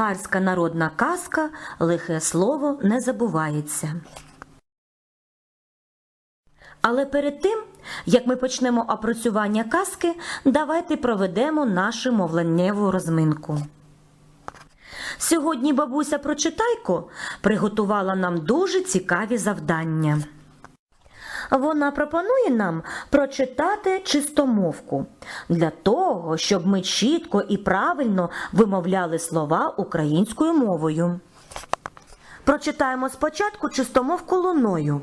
Болгарська народна казка лихе слово не забувається. Але перед тим, як ми почнемо опрацювання казки, давайте проведемо нашу мовленнєву розминку. Сьогодні бабуся Прочитайко приготувала нам дуже цікаві завдання. Вона пропонує нам прочитати чистомовку для того, щоб ми чітко і правильно вимовляли слова українською мовою. Прочитаємо спочатку чистомовку луною.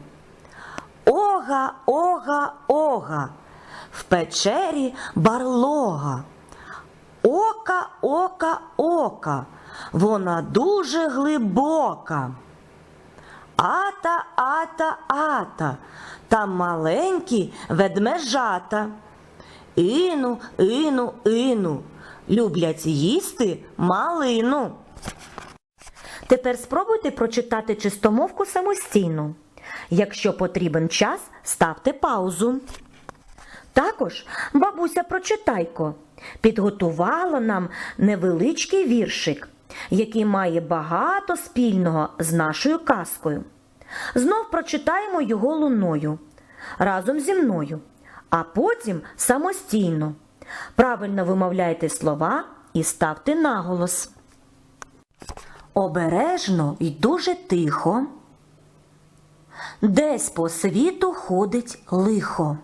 Ога, ога, ога, в печері барлога. Ока, ока, ока, вона дуже глибока. Ата, ата, ата, там маленькі ведмежата. Іну, іну, іну, люблять їсти малину. Тепер спробуйте прочитати чистомовку самостійно. Якщо потрібен час, ставте паузу. Також бабуся Прочитайко підготувала нам невеличкий віршик, який має багато спільного з нашою казкою. Знов прочитаємо його луною разом зі мною, а потім самостійно. Правильно вимовляйте слова і ставте наголос. Обережно і дуже тихо. Десь по світу ходить лихо.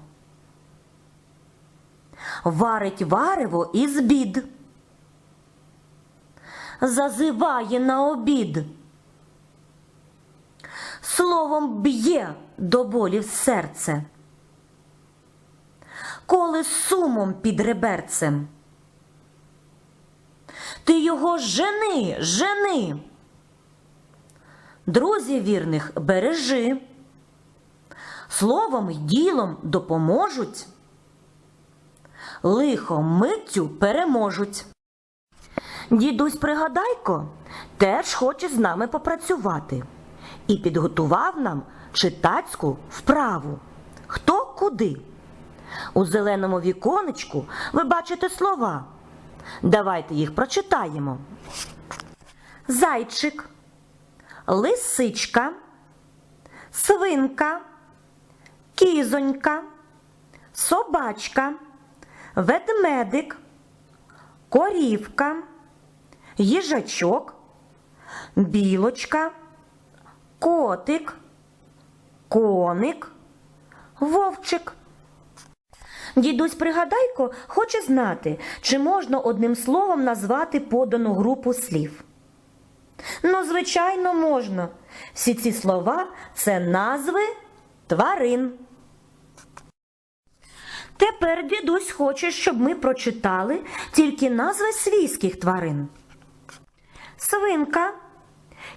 Варить варево із бід. Зазиває на обід. Словом б'є до болів серце. Коли сумом під реберцем. Ти його жени, жени. Друзів вірних бережи. Словом й ділом допоможуть. Лихо миттю переможуть. Дідусь Пригадайко теж хоче з нами попрацювати і підготував нам читацьку вправу. Хто куди? У зеленому віконечку ви бачите слова. Давайте їх прочитаємо. Зайчик, лисичка, свинка, кізонька, собачка, ведмедик, корівка, їжачок, білочка, котик, коник, вовчик. Дідусь Пригадайко хоче знати, чи можна одним словом назвати подану групу слів. Ну, звичайно, можна. Всі ці слова це назви тварин. Тепер дідусь хоче, щоб ми прочитали тільки назви свійських тварин: свинка,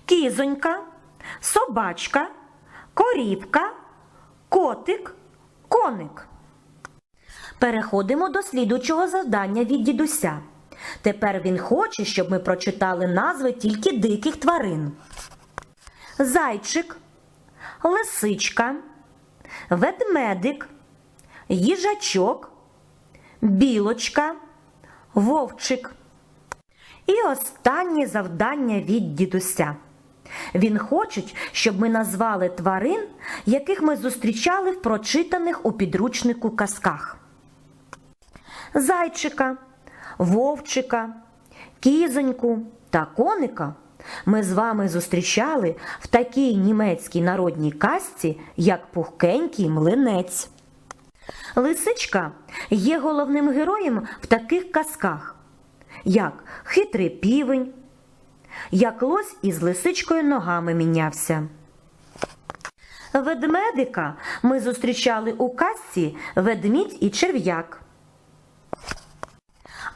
кізонька, собачка, корівка, котик, коник. Переходимо до слідучого завдання від дідуся. Тепер він хоче, щоб ми прочитали назви тільки диких тварин: зайчик, лисичка, ведмедик, їжачок, білочка, вовчик. І останнє завдання від дідуся. Він хоче, щоб ми назвали тварин, яких ми зустрічали в прочитаних у підручнику казках. Зайчика, вовчика, кізоньку та коника ми з вами зустрічали в такій німецькій народній казці, як пухкенький млинець. Лисичка є головним героєм в таких казках, як хитрий півень, як лось із лисичкою ногами мінявся. Ведмедика ми зустрічали у казці Ведмідь і черв'як.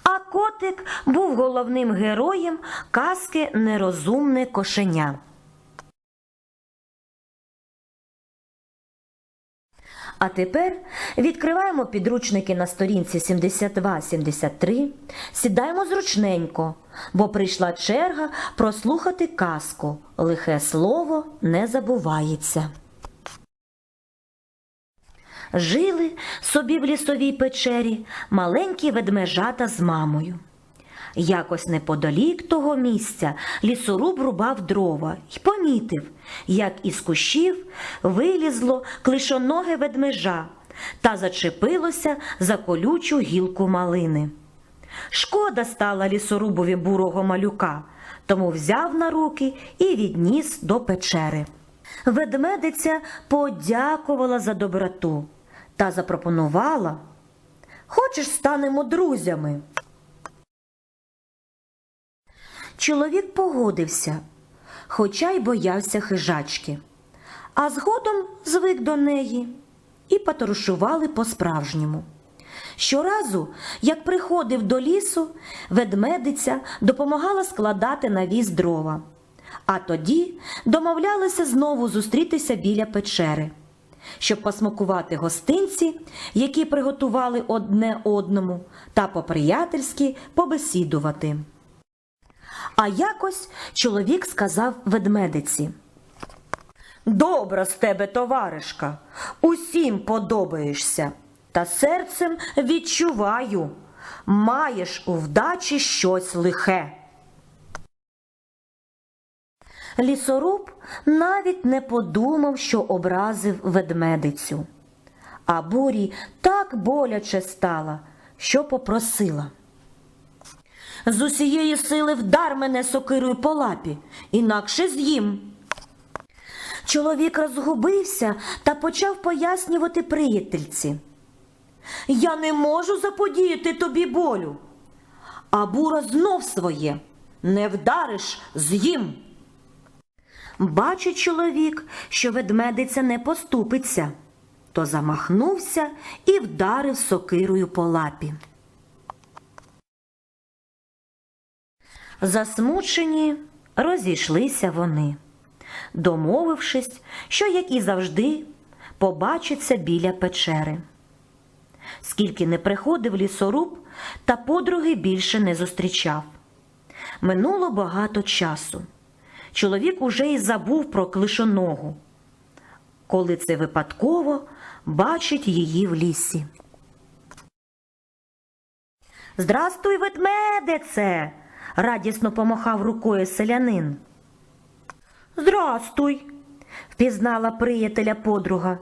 А котик був головним героєм казки Нерозумне кошеня. А тепер відкриваємо підручники на сторінці 72-73, сідаємо зручненько, бо прийшла черга прослухати казку Лихе слово не забувається. Жили собі в лісовій печері маленькі ведмежата з мамою. Якось неподалік того місця лісоруб рубав дрова й помітив, як із кущів вилізло клишоноге ведмежа та зачепилося за колючу гілку малини. Шкода стала лісорубові бурого малюка, тому взяв на руки і відніс до печери. Ведмедиця подякувала за доброту та запропонувала Хочеш, станемо друзями. Чоловік погодився, хоча й боявся хижачки, а згодом звик до неї і поторушували по-справжньому. Щоразу, як приходив до лісу, ведмедиця допомагала складати на віз дрова, а тоді домовлялися знову зустрітися біля печери, щоб посмакувати гостинці, які приготували одне одному, та по-приятельськи побесідувати. А якось чоловік сказав ведмедиці. Добра з тебе, товаришка, усім подобаєшся, та серцем відчуваю, маєш у вдачі щось лихе. Лісоруб навіть не подумав, що образив ведмедицю. А бурі так боляче стала, що попросила. З усієї сили вдар мене сокирою по лапі, інакше з'їм. Чоловік розгубився та почав пояснювати приятельці. Я не можу заподіяти тобі болю. А бура знов своє не вдариш з'їм. Бачить чоловік, що ведмедиця не поступиться, то замахнувся і вдарив сокирою по лапі. Засмучені розійшлися вони, домовившись, що, як і завжди, побачаться біля печери. Скільки не приходив лісоруб, та подруги більше не зустрічав. Минуло багато часу. Чоловік уже й забув про клишоногу, коли це випадково бачить її в лісі. Здрастуй, ведмедице! Радісно помахав рукою селянин. Здрастуй, впізнала приятеля подруга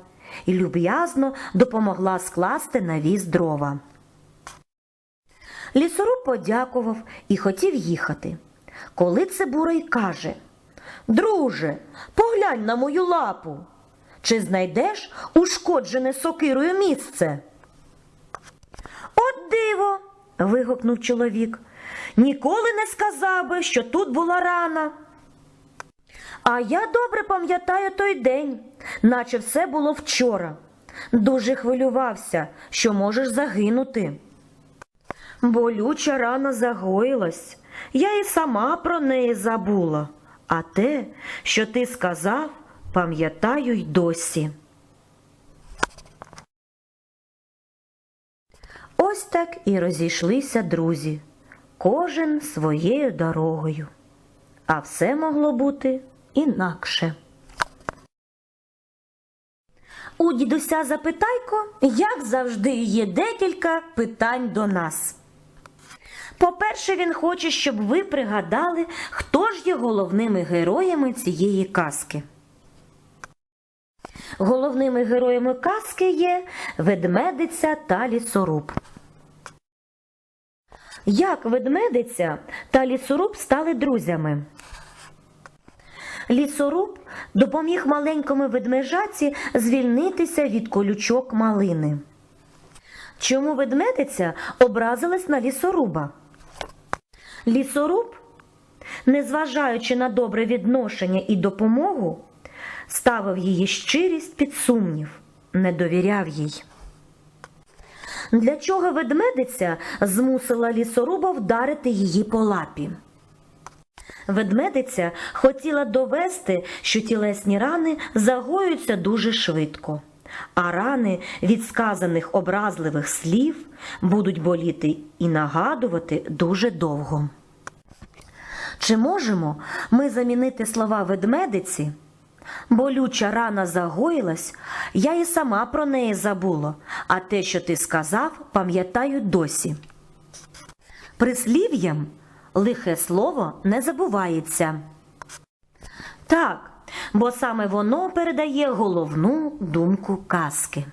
і люб'язно допомогла скласти на віз дрова. Лісоруб подякував і хотів їхати. Коли це бурий каже Друже, поглянь на мою лапу. Чи знайдеш ушкоджене сокирою місце? От диво. вигукнув чоловік. Ніколи не сказав би, що тут була рана. А я добре пам'ятаю той день, наче все було вчора. Дуже хвилювався, що можеш загинути. Болюча рана загоїлась, я і сама про неї забула, а те, що ти сказав, пам'ятаю й досі. Ось так і розійшлися друзі, кожен своєю дорогою. А все могло бути інакше. У дідуся запитайко, як завжди, є декілька питань до нас. По-перше, він хоче, щоб ви пригадали, хто ж є головними героями цієї казки. Головними героями казки є ведмедиця та лісоруб. Як ведмедиця та лісоруб стали друзями? Лісоруб допоміг маленькому ведмежаці звільнитися від колючок малини. Чому ведмедиця образилась на лісоруба? Лісоруб, незважаючи на добре відношення і допомогу, ставив її щирість під сумнів, не довіряв їй. Для чого ведмедиця змусила лісоруба вдарити її по лапі? Ведмедиця хотіла довести, що тілесні рани загоюються дуже швидко, а рани від сказаних образливих слів будуть боліти і нагадувати дуже довго. Чи можемо ми замінити слова ведмедиці? Болюча рана загоїлась, я і сама про неї забула, а те, що ти сказав, пам'ятаю досі. Прислів'ям лихе слово не забувається. Так, бо саме воно передає головну думку казки.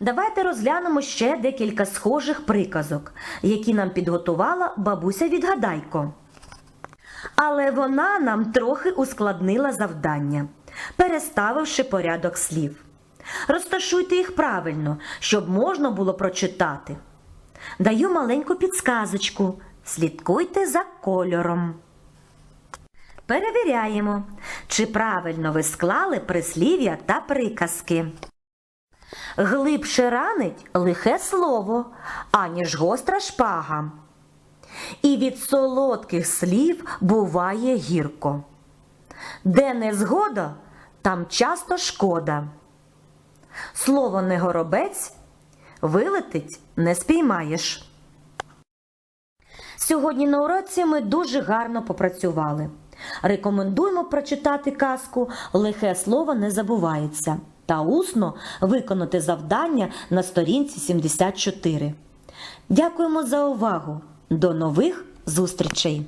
Давайте розглянемо ще декілька схожих приказок, які нам підготувала бабуся Відгадайко. Але вона нам трохи ускладнила завдання, переставивши порядок слів. Розташуйте їх правильно, щоб можна було прочитати. Даю маленьку підсказочку. Слідкуйте за кольором. Перевіряємо, чи правильно ви склали прислів'я та приказки. Глибше ранить лихе слово, аніж гостра шпага. І від солодких слів буває гірко. Де не згода, там часто шкода. Слово не горобець, вилетить не спіймаєш. Сьогодні на уроці ми дуже гарно попрацювали. Рекомендуємо прочитати казку Лихе слово не забувається та усно виконати завдання на сторінці 74. Дякуємо за увагу! До нових зустрічей!